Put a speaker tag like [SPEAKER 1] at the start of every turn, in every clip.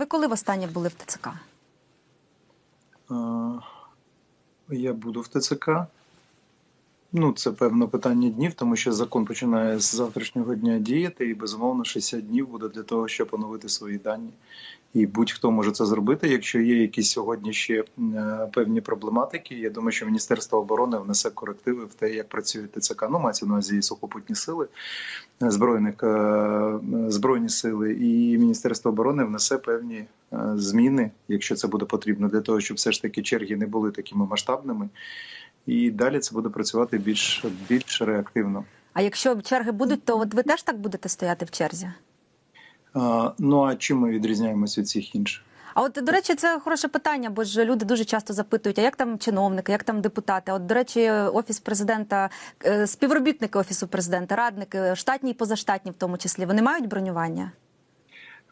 [SPEAKER 1] ви коли востаннє були в ТЦК?
[SPEAKER 2] Е, Я буду в ТЦК. Ну, це певно питання днів, тому що закон починає з завтрашнього дня діяти, і безумовно 60 днів буде для того, щоб оновити свої дані. І будь-хто може це зробити. Якщо є якісь сьогодні ще е, певні проблематики, я думаю, що Міністерство оборони внесе корективи в те, як працює ТЦК. Ну, мається на увазі сухопутні сили е, збройних е, збройні сили, і Міністерство оборони внесе певні зміни, якщо це буде потрібно, для того, щоб все ж таки черги не були такими масштабними. І далі це буде працювати більш більш реактивно.
[SPEAKER 1] А якщо черги будуть, то от ви теж так будете стояти в черзі?
[SPEAKER 2] А, ну а чим ми відрізняємося від всіх інших?
[SPEAKER 1] А от до речі, це хороше питання, бо ж люди дуже часто запитують: а як там чиновники, як там депутати? От, до речі, офіс президента, е, співробітники офісу президента, радники, штатні і позаштатні, в тому числі, вони мають бронювання?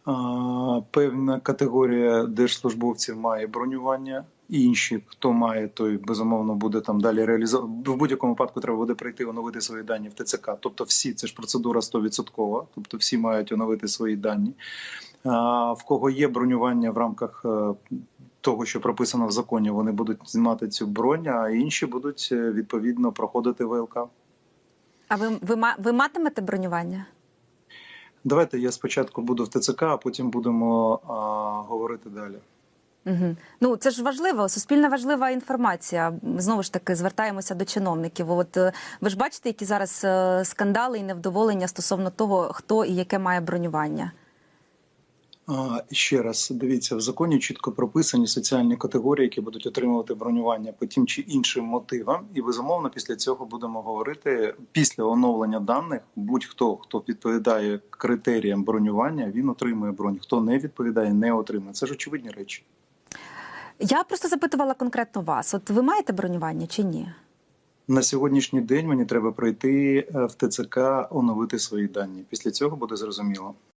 [SPEAKER 2] А, певна категорія держслужбовців має бронювання. Інші, хто має, той безумовно буде там далі реалізовувати. В будь-якому випадку треба буде прийти оновити свої дані в ТЦК. Тобто, всі це ж процедура 100%, тобто всі мають оновити свої дані. А, в кого є бронювання в рамках е, того, що прописано в законі, вони будуть знімати цю бронь, а інші будуть е, відповідно проходити ВЛК.
[SPEAKER 1] А ви, ви, ви матимете бронювання?
[SPEAKER 2] Давайте я спочатку буду в ТЦК, а потім будемо а, говорити далі.
[SPEAKER 1] Угу. Ну це ж важливо, суспільна важлива інформація. Знову ж таки, звертаємося до чиновників. От е, ви ж бачите, які зараз е, скандали і невдоволення стосовно того, хто і яке має бронювання.
[SPEAKER 2] Ще раз дивіться, в законі чітко прописані соціальні категорії, які будуть отримувати бронювання по тим чи іншим мотивам. І безумовно, після цього будемо говорити після оновлення даних. Будь-хто хто відповідає критеріям бронювання, він отримує бронь. Хто не відповідає, не отримує. Це ж очевидні речі.
[SPEAKER 1] Я просто запитувала конкретно вас: от ви маєте бронювання чи ні?
[SPEAKER 2] На сьогоднішній день мені треба пройти е, в ТЦК, оновити свої дані. Після цього буде зрозуміло.